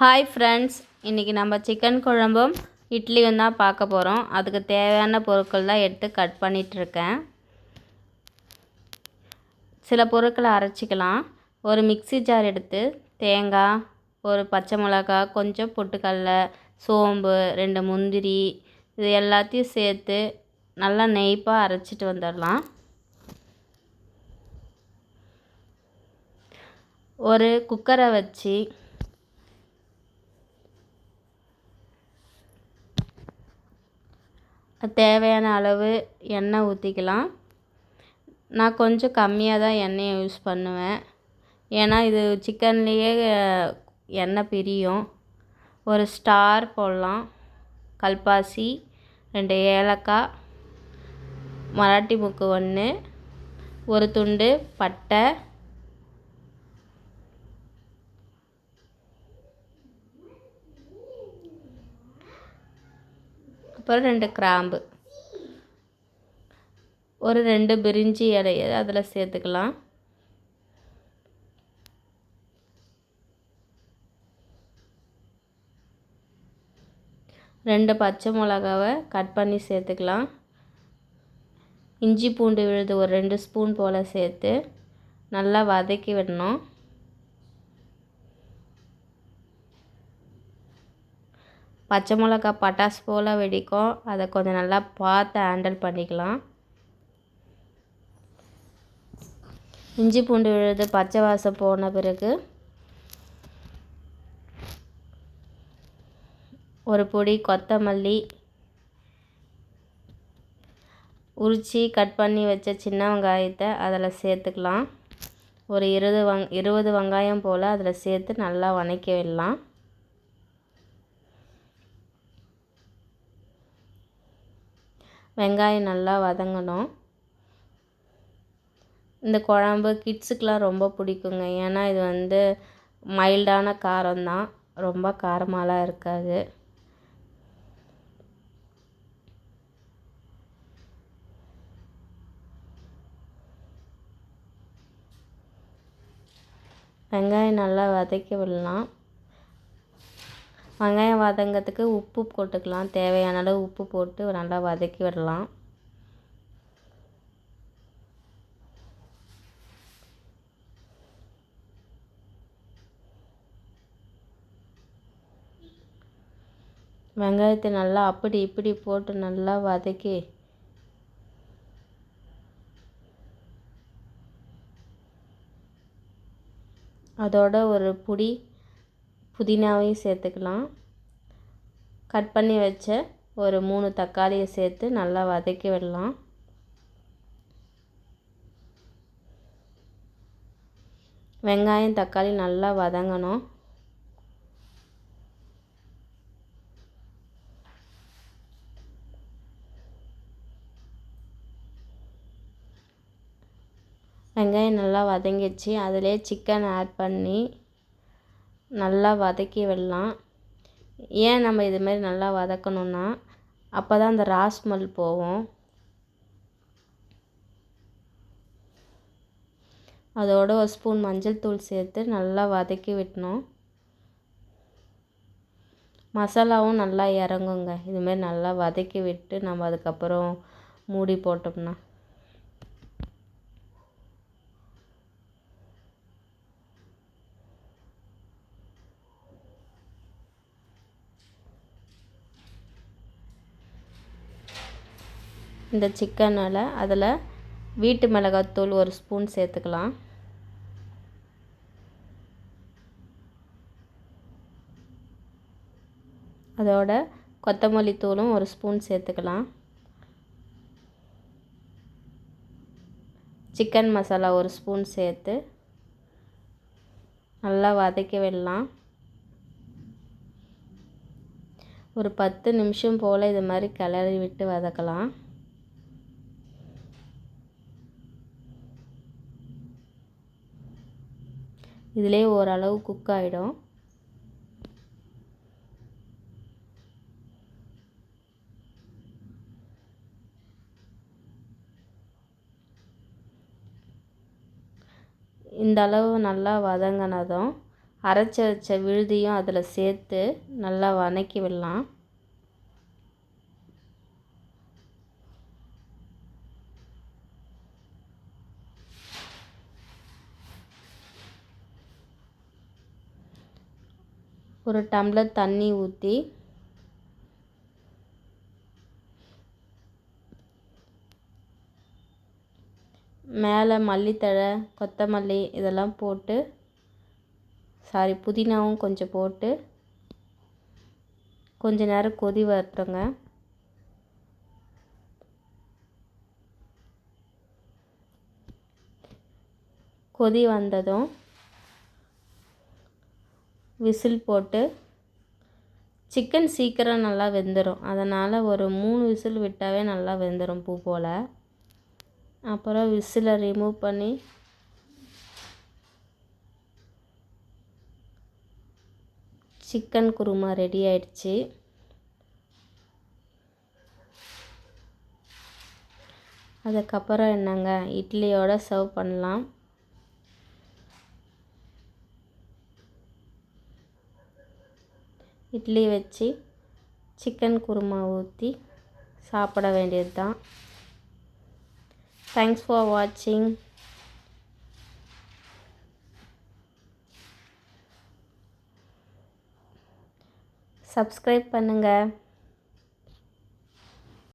Hi friends இன்றைக்கி நம்ம chicken குழம்பும் இட்லியும் தான் பார்க்க போகிறோம் அதுக்கு தேவையான பொருட்கள் தான் எடுத்து கட் பண்ணிகிட்ருக்கேன் சில பொருட்களை அரைச்சிக்கலாம். ஒரு மிக்ஸி ஜார் எடுத்து தேங்காய் ஒரு பச்சை மிளகா கொஞ்சம் பொட்டுக்கடல சோம்பு ரெண்டு முந்திரி இது எல்லாத்தையும் சேர்த்து நல்லா நெய்ப்பாக அரைச்சிட்டு வந்துடலாம். ஒரு குக்கரை வச்சு தேவையான அளவு எண்ணெய் ஊற்றிக்கலாம் நான் கொஞ்சம் கம்மியாக தான் எண்ணெயை யூஸ் பண்ணுவேன். ஏன்னா இது சிக்கன்லேயே எண்ணெய் பிரியும். ஒரு ஸ்டார் போடலாம். கல்பாசி ரெண்டு ஏலக்காய் மராட்டி முக்கு ஒன்று ஒரு துண்டு பட்டை அப்புறம் ரெண்டு கிராம்பு. ஒரு ரெண்டு பிரிஞ்சி இலையை அதில் சேர்த்துக்கலாம். ரெண்டு பச்சை மிளகாவை கட் பண்ணி சேர்த்துக்கலாம். இஞ்சி பூண்டு விழுது ஒரு ரெண்டு ஸ்பூன் போல் சேர்த்து நல்லா வதக்கி விடணும். பச்சை மிளகா பட்டாசு போல் வெடிக்கும். அதை கொஞ்சம் நல்லா பார்த்து ஹேண்டில் பண்ணிக்கலாம். இஞ்சி பூண்டு விழுது பச்சை வாசம் போன பிறகு ஒரு பொடி கொத்தமல்லி உரித்து கட் பண்ணி வச்ச சின்ன வெங்காயத்தை அதில் சேர்த்துக்கலாம். ஒரு இருபது வங் இருபது வெங்காயம் போல் அதில் சேர்த்து நல்லா வணக்கி விடலாம். வெங்காயம் நல்லா வதங்கணும். இந்த குழம்பு கிட்ஸுக்கெலாம் ரொம்ப பிடிக்குங்க. ஏன்னா இது வந்து மைல்டான காரம் தான். ரொம்ப காரமாலாம் இருக்காது. வெங்காயம் நல்லா வதக்கி விடலாம். வெங்காயம் வதங்கிறதுக்கு உப்பு போட்டுக்கலாம். தேவையான அளவு உப்பு போட்டு நல்லா வதக்கி விடலாம். வெங்காயத்தை நல்லா அப்படி இப்படி போட்டு நல்லா வதக்கி அதோட ஒரு புடி புதினாவையும் சேர்த்துக்கலாம். கட் பண்ணி வச்ச ஒரு மூணு தக்காளியை சேர்த்து நல்லா வதக்கி விடலாம். வெங்காயம் தக்காளி நல்லா வதங்கணும். வெங்காயம் நல்லா வதங்கிடுச்சு. அதிலே சிக்கன் ஆட் பண்ணி நல்லா வதக்கி விடலாம். ஏன் நம்ம இதுமாரி நல்லா வதக்கணுன்னா அப்போ தான் அந்த ராஸ்மல் போகும். அதோட ஒரு ஸ்பூன் மஞ்சள் தூள் சேர்த்து நல்லா வதக்கி விட்டணும். மசாலாவும் நல்லா இறங்குங்க. இதுமாரி நல்லா வதக்கி விட்டு நம்ம அதுக்கப்புறம் மூடி போட்டோம்னா. இந்த சிக்கனில் அதில் வீட்டு மிளகாத்தூள் ஒரு ஸ்பூன் சேர்த்துக்கலாம். அதோட கொத்தமல்லி தூளும் ஒரு ஸ்பூன் சேர்த்துக்கலாம். சிக்கன் மசாலா ஒரு ஸ்பூன் சேர்த்து நல்லா வதக்கி விடலாம். ஒரு பத்து நிமிஷம் போல் இது மாதிரி கிளறி விட்டு வதக்கலாம். இதிலே ஓரளவு குக் ஆகிடும் இந்த அளவு நல்லா வதங்கினதும் அரைச்சி வச்ச விழுதியும் அதில் சேர்த்து நல்லா வதக்கி விடலாம். ஒரு டம்ளர் தண்ணி ஊற்றி மேலே மல்லித்தழை கொத்தமல்லி இதெல்லாம் போட்டு சாரி புதினாவும் கொஞ்சம் போட்டு கொஞ்ச நேரம் கொதி வரட்டுங்க. கொதி வந்ததும் விசில் போட்டு சிக்கன் சீக்கிரம் நல்லா வெந்துடும் அதனால் ஒரு மூணு விசில் விட்டாவே நல்லா வெந்துடும் பூ போல். அப்புறம் விசிலை ரிமூவ் பண்ணி சிக்கன் குருமா ரெடி ஆயிடுச்சு. அதுக்கப்புறம் என்னங்க? இட்லியோட சர்வ் பண்ணலாம். இட்லி வச்சு சிக்கன் குருமா ஊற்றி சாப்பிட வேண்டியது தான் தேங்க்ஸ் ஃபார் வாட்சிங் சப்ஸ்கிரைப் பண்ணுங்கள்